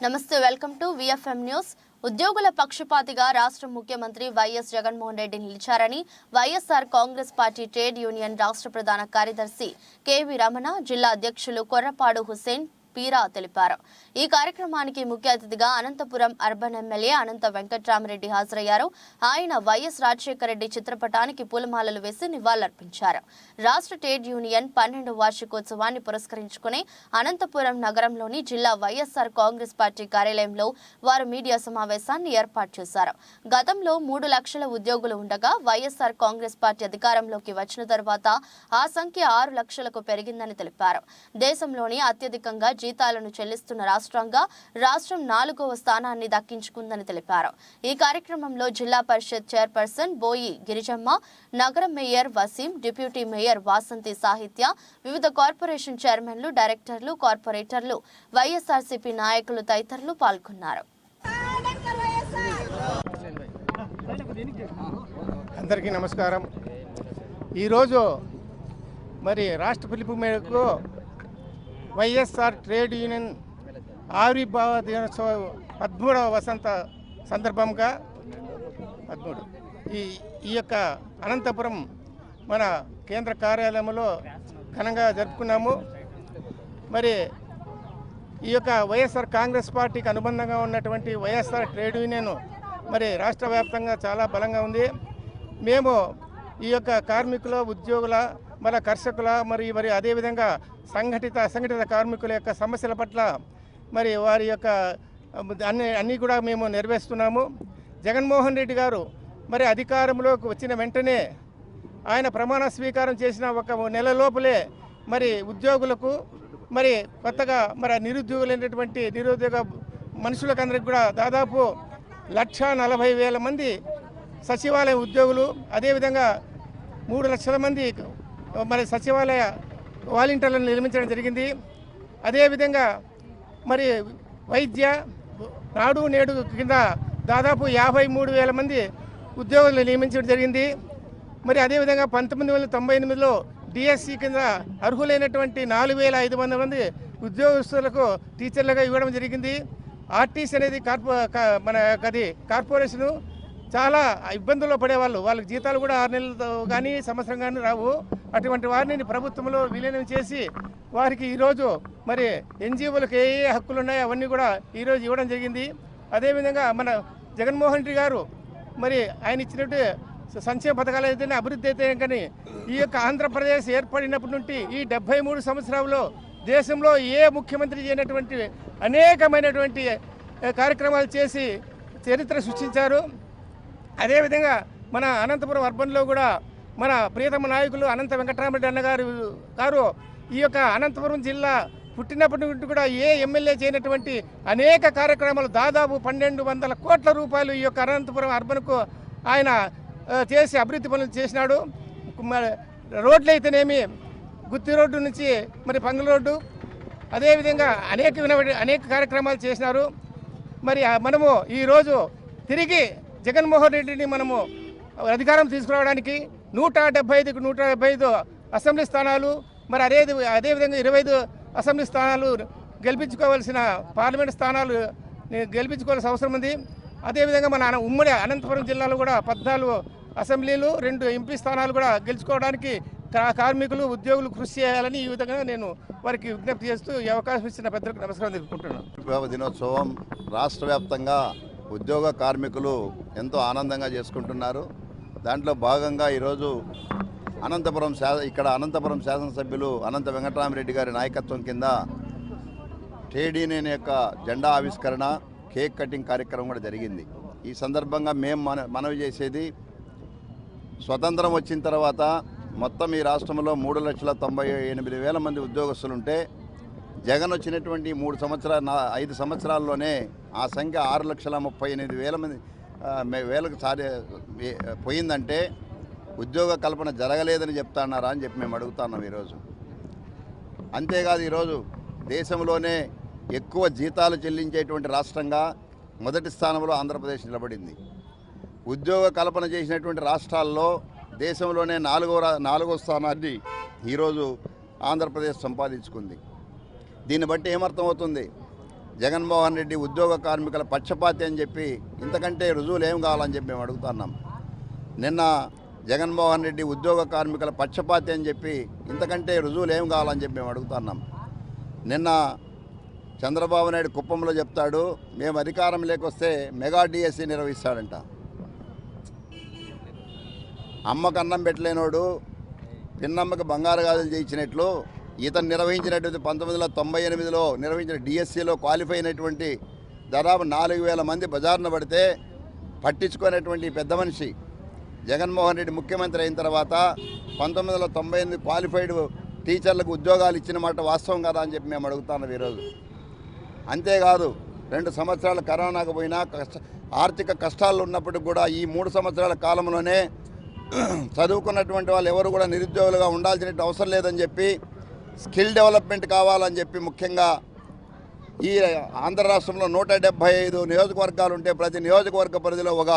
నమస్తే welcome to VFM news ఉద్యోగుల పక్షపాతిగా రాష్ట్ర ముఖ్యమంత్రి YS Jaganmohan Reddy నిలిచారని YSR Congress Party trade union రాష్ట్ర ప్రధాన కార్యదర్శి కేవి రమణ జిల్లా అధ్యక్షులు కొర్రపాడు హుసేన్ పీరా తెలిపారు. ఈ కార్యక్రమానికి ముఖ్య అతిథిగా అనంతపురం అర్బన్ ఎమ్మెల్యే అనంత వెంకట్రామరెడ్డి హాజరయ్యారు. ఆయన వైఎస్ రాజశేఖర రెడ్డి చిత్రపటానికి పూలమాలలు వేసి నివాళులర్పించారు. రాష్ట్ర ట్రేడ్ యూనియన్ పన్నెండు వార్షికోత్సవాన్ని పురస్కరించుకుని అనంతపురం నగరంలోని జిల్లా వైఎస్ఆర్ కాంగ్రెస్ పార్టీ కార్యాలయంలో వారు మీడియా సమావేశాన్ని ఏర్పాటు చేశారు. గతంలో మూడు లక్షల ఉద్యోగులు ఉండగా వైఎస్ఆర్ కాంగ్రెస్ పార్టీ అధికారంలోకి వచ్చిన తర్వాత ఆ సంఖ్య ఆరు లక్షలకు పెరిగిందని తెలిపారు. దేశంలోని అత్యధికంగా జీతాలను చెల్లిస్తున్న రాష్ట్రంగా రాష్ట్రం నాలుగవ స్థానాన్ని దక్కించుకుందని తెలిపారు. ఈ కార్యక్రమంలో జిల్లా పరిషత్ చైర్పర్సన్ బోయి గిరిజమ్మ నగర mayor Waseem deputy mayor Vasanthi Sahitya వివిధ కార్పొరేషన్ చైర్మన్లు డైరెక్టర్లు కార్పొరేటర్లు వైఎస్ఆర్సీపీ నాయకులు తదితరులు పాల్గొన్నారు. అందరికీ నమస్కారం. ఈరోజు మరి రాష్ట్ర పిలుపు మేరకు వైఎస్ఆర్ ట్రేడ్ యూనియన్ ఆవిర్భావ దినోత్సవ పదమూడవ వసంత సందర్భంగా పదమూడు. ఈ ఈ యొక్క అనంతపురం మన కేంద్ర కార్యాలయంలో ఘనంగా జరుపుకున్నాము. మరి ఈ యొక్క వైఎస్ఆర్ కాంగ్రెస్ పార్టీకి అనుబంధంగా ఉన్నటువంటి వైఎస్ఆర్ ట్రేడ్ యూనియన్ మరి రాష్ట్ర వ్యాప్తంగా చాలా బలంగా ఉంది. మేము ఈ యొక్క కార్మికుల ఉద్యోగుల మరి కర్షకుల మరి మరి అదేవిధంగా సంఘటిత అసంఘటిత కార్మికుల యొక్క సమస్యల పట్ల మరి వారి యొక్క అన్ని అన్నీ కూడా మేము నెరవేరుస్తున్నాము. జగన్మోహన్ రెడ్డి గారు మరి అధికారంలోకి వచ్చిన వెంటనే ఆయన ప్రమాణ స్వీకారం చేసిన ఒక నెల లోపలే మరి ఉద్యోగులకు మరి కొత్తగా మరి నిరుద్యోగులైనటువంటి నిరుద్యోగ మనుషులకందరికి కూడా దాదాపు లక్ష నలభై వేల మంది సచివాలయ ఉద్యోగులు అదేవిధంగా మూడు లక్షల మంది మరి సచివాలయ వాలంటీర్లను నిర్మించడం జరిగింది. అదేవిధంగా మరి వైద్య నాడు నేడు కింద దాదాపు యాభై మూడు వేల మంది ఉద్యోగులను నియమించడం జరిగింది. మరి అదేవిధంగా పంతొమ్మిది వందల తొంభై ఎనిమిదిలో డిఎస్సి కింద అర్హులైనటువంటి నాలుగు వేల ఐదు వందల మంది ఉద్యోగస్తులకు టీచర్లుగా ఇవ్వడం జరిగింది. ఆర్టీసీ అనేది కార్పొ కా- మన అది కార్పొరేషను చాలా ఇబ్బందుల్లో పడేవాళ్ళు. వాళ్ళకి జీతాలు కూడా ఆరు నెలలు కానీ సంవత్సరం కానీ రావు. అటువంటి వారిని ప్రభుత్వంలో విలీనం చేసి వారికి ఈరోజు మరి ఎన్జిఓలకు ఏ ఏ హక్కులు ఉన్నాయో అవన్నీ కూడా ఈరోజు ఇవ్వడం జరిగింది. అదేవిధంగా మన జగన్మోహన్ రెడ్డి గారు మరి ఆయన ఇచ్చినట్టు సంక్షేమ పథకాలు అయితేనే అభివృద్ధి అయితే కానీ ఈ యొక్క ఆంధ్రప్రదేశ్ ఏర్పడినప్పటి నుండి ఈ డెబ్బై మూడు సంవత్సరాల్లో దేశంలో ఏ ముఖ్యమంత్రి చేయనటువంటి అనేకమైనటువంటి కార్యక్రమాలు చేసి చరిత్ర సృష్టించారు. అదేవిధంగా మన అనంతపురం అర్బన్లో కూడా మన ప్రియతమ నాయకులు అనంత వెంకటరామరెడ్డి అన్నగారు గారు ఈ యొక్క అనంతపురం జిల్లా పుట్టినప్పటి నుండి కూడా ఏ ఎమ్మెల్యే చేయనటువంటి అనేక కార్యక్రమాలు దాదాపు పన్నెండు వందల కోట్ల రూపాయలు ఈ యొక్క అనంతపురం అర్బన్కు ఆయన చేసి అభివృద్ధి పనులు చేసినాడు. రోడ్లు అయితేనేమి గుత్తి రోడ్డు నుంచి మరి పంగుల రోడ్డు అదేవిధంగా అనేక విన అనేక కార్యక్రమాలు చేసినారు. మరి మనము ఈరోజు తిరిగి జగన్మోహన్ రెడ్డిని మనము అధికారం తీసుకురావడానికి నూట డెబ్బై ఐదుకు నూట డెబ్బై ఐదు అసెంబ్లీ స్థానాలు మరి అదే అదేవిధంగా ఇరవై ఐదు అసెంబ్లీ స్థానాలు గెలిపించుకోవాల్సిన పార్లమెంట్ స్థానాలు గెలిపించుకోవాల్సిన అవసరం ఉంది. అదేవిధంగా మన ఉమ్మడి అనంతపురం జిల్లాలో కూడా పద్నాలుగు అసెంబ్లీలు రెండు ఎంపీ స్థానాలు కూడా గెలుచుకోవడానికి కా- కార్మికులు ఉద్యోగులు కృషి చేయాలని ఈ విధంగా నేను వారికి విజ్ఞప్తి చేస్తూ ఈ అవకాశం ఇచ్చిన పెద్దలకు నమస్కారం తెలుపుకుంటున్నాను. దినోత్సవం రాష్ట్ర వ్యాప్తంగా ఉద్యోగ కార్మికులు ఎంతో ఆనందంగా చేసుకుంటున్నారు. దాంట్లో భాగంగా ఈరోజు అనంతపురం శా ఇక్కడ అనంతపురం శాసనసభ్యులు అనంత వెంకటరామరెడ్డి గారి నాయకత్వం కింద ట్రేడ్ యూనియన్ యొక్క జెండా ఆవిష్కరణ కేక్ కటింగ్ కార్యక్రమం కూడా జరిగింది. ఈ సందర్భంగా మేము మన మనవి చేసేది స్వతంత్రం వచ్చిన తర్వాత మొత్తం ఈ రాష్ట్రంలో మూడు లక్షల తొంభై ఎనిమిది వేల మంది ఉద్యోగస్తులుంటే జగన్ వచ్చినటువంటి మూడు సంవత్సరాల ఐదు సంవత్సరాల్లోనే ఆ సంఖ్య ఆరు లక్షల ముప్పై ఎనిమిది వేల మంది వేలకు సారి పోయిందంటే ఉద్యోగ కల్పన జరగలేదని చెప్తున్నారా అని చెప్పి మేము అడుగుతున్నాం ఈరోజు. అంతేకాదు ఈరోజు దేశంలోనే ఎక్కువ జీతాలు చెల్లించేటువంటి రాష్ట్రంగా మొదటి స్థానంలో ఆంధ్రప్రదేశ్ నిలబడింది. ఉద్యోగ కల్పన చేసినటువంటి రాష్ట్రాల్లో దేశంలోనే నాలుగో రా- నాలుగో స్థానాన్ని ఈరోజు ఆంధ్రప్రదేశ్ సంపాదించుకుంది. దీన్ని బట్టి ఏమర్థమవుతుంది? జగన్మోహన్ రెడ్డి ఉద్యోగ కార్మికుల పక్షపాతి అని చెప్పి ఇంతకంటే రుజువులు ఏం కావాలని చెప్పి మేము అడుగుతున్నాం. నిన్న జగన్మోహన్ రెడ్డి ఉద్యోగ కార్మికుల పక్షపాతి అని చెప్పి ఇంతకంటే రుజువులు ఏం కావాలని చెప్పి మేము అడుగుతున్నాం. నిన్న చంద్రబాబు నాయుడు కుప్పంలో చెప్తాడు మేము అధికారం లేకొస్తే మెగా డిఎస్సి నిర్వహిస్తాడంట. అమ్మకు అన్నం పెట్టలేనోడు పిన్నమ్మకి బంగారు గాజులు చేయించినట్లు ఇతను నిర్వహించినటువంటి పంతొమ్మిది వందల తొంభై ఎనిమిదిలో నిర్వహించిన డిఎస్సిలో క్వాలిఫై అయినటువంటి దాదాపు నాలుగు వేల మంది బజార్న పడితే పట్టించుకునేటువంటి పెద్ద మనిషి జగన్మోహన్ రెడ్డి ముఖ్యమంత్రి అయిన తర్వాత పంతొమ్మిది వందల తొంభై ఎనిమిది క్వాలిఫైడ్ టీచర్లకు ఉద్యోగాలు ఇచ్చిన మాట వాస్తవం కదా అని చెప్పి మేము అడుగుతున్నాం ఈరోజు. అంతేకాదు రెండు సంవత్సరాల కరోనాకు పోయినా కష్ట ఆర్థిక కష్టాలు ఉన్నప్పటికి కూడా ఈ మూడు సంవత్సరాల కాలంలోనే చదువుకున్నటువంటి వాళ్ళు ఎవరు కూడా నిరుద్యోగులుగా ఉండాల్సిన అవసరం లేదని చెప్పి స్కిల్ డెవలప్మెంట్ కావాలని చెప్పి ముఖ్యంగా ఈ ఆంధ్ర రాష్ట్రంలో నూట డెబ్బై ఐదు నియోజకవర్గాలు ఉంటే ప్రతి నియోజకవర్గ పరిధిలో ఒక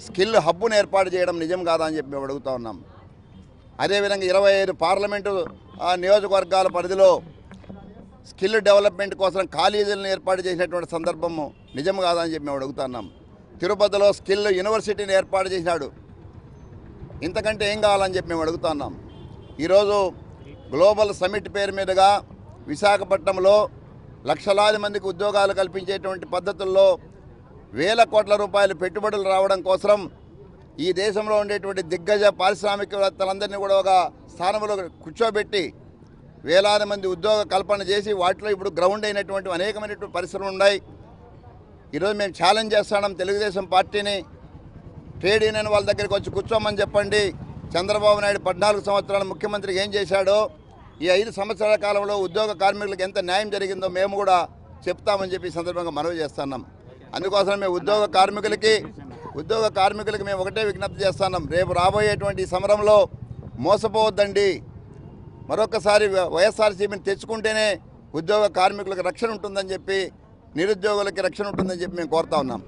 స్కిల్ హబ్బును ఏర్పాటు చేయడం నిజం కాదా అని చెప్పి మేము అడుగుతూ ఉన్నాం. అదేవిధంగా ఇరవై ఐదు పార్లమెంటు ఆ, నియోజకవర్గాల పరిధిలో స్కిల్ డెవలప్మెంట్ కోసం కాలేజీలను ఏర్పాటు చేసినటువంటి సందర్భము నిజం కాదని చెప్పి మేము అడుగుతున్నాం తిరుపతిలో స్కిల్ యూనివర్సిటీని ఏర్పాటు చేశాడు ఇంతకంటే ఏం కావాలని చెప్పి మేము అడుగుతున్నాం ఈరోజు గ్లోబల్ సమిట్ పేరు మీదుగా విశాఖపట్నంలో లక్షలాది మందికి ఉద్యోగాలు కల్పించేటువంటి పద్ధతుల్లో వేల కోట్ల రూపాయలు పెట్టుబడులు రావడం కోసం ఈ దేశంలో ఉండేటువంటి దిగ్గజ పారిశ్రామికవేత్తలందరినీ కూడా ఒక స్థానంలో కూర్చోబెట్టి వేలాది మంది ఉద్యోగ కల్పన చేసి వాటిలో ఇప్పుడు గ్రౌండ్ అయినటువంటి అనేకమైనటువంటి పరిశ్రమలు ఉన్నాయి. ఈరోజు మేము ఛాలెంజ్ చేస్తున్నాం తెలుగుదేశం పార్టీని. ట్రేడ్ యూనియన్ వాళ్ళ దగ్గరికి వచ్చి కూర్చోమని చెప్పండి. చంద్రబాబు నాయుడు పద్నాలుగు సంవత్సరాల ముఖ్యమంత్రి ఏం చేశాడో ఈ ఐదు సంవత్సరాల కాలంలో ఉద్యోగ కార్మికులకు ఎంత న్యాయం జరిగిందో మేము కూడా చెప్తామని చెప్పి సందర్భంగా మనవి చేస్తున్నాం. అందుకోసం మేము ఉద్యోగ కార్మికులకి ఉద్యోగ కార్మికులకి మేము ఒకటే విజ్ఞప్తి చేస్తున్నాం. రేపు రాబోయేటువంటి సమరంలో మోసపోవద్దండి. మరొకసారి వైఎస్ఆర్సీపీని తెచ్చుకుంటేనే ఉద్యోగ కార్మికులకు రక్షణ ఉంటుందని చెప్పి నిరుద్యోగులకి రక్షణ ఉంటుందని చెప్పి మేము కోరుతా ఉన్నాం.